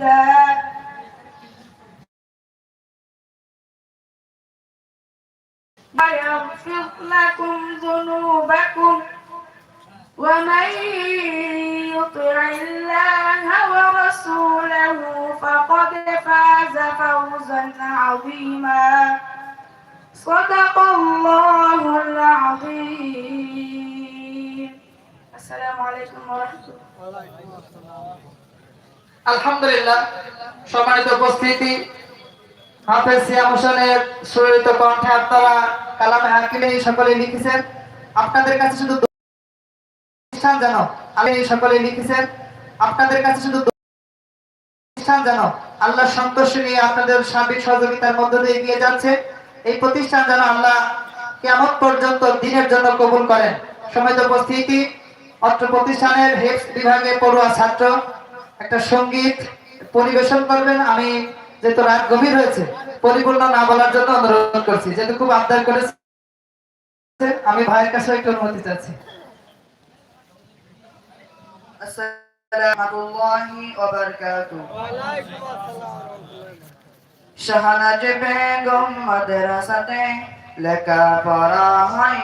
جدا ويغفر لكم ذنوبكم ومن يطع الله ورسوله فقد فاز فوزا عظيما. صدق الله العظيم. السلام عليكم ورحمة الله. আলহামদুলিল্লাহ, সম্মানিত উপস্থিতি, হাফেজ সিয়াম হোসেনের সুরিত কণ্ঠে আপনারা কালামে হাকিমে সকলে লিখেছেন। আপনাদের কাছে শুধু প্রতিষ্ঠান যেন, আমি সকলে লিখেছেন। আপনাদের কাছে শুধু প্রতিষ্ঠান যেন, আল্লাহ সন্তোষ নিয়ে আপনাদের সার্বিক সহযোগিতার মধ্য দিয়ে এগিয়ে যাচ্ছে। এই প্রতিষ্ঠান যেন আল্লাহ কেমন পর্যন্ত দিনের জন্য কবুল করেন। সময় উপস্থিতি, অত্র প্রতিষ্ঠানের হেফ বিভাগে পড়ুয়া ছাত্র একটা সংগীত পরিবেশন করবেন আমি যেহেতু রাত গভীর হয়েছে পরিপূর্ণ না বলার জন্য অনুরোধ করছি। যেহেতু খুব আবদার করেছে আমি ভাইয়ের কাছে একটু অনুমতি চাচ্ছি। আসসালামু ওয়াবারাকাতুহু বেগম মাদ্রাসাতে লেখাপড়া হয়।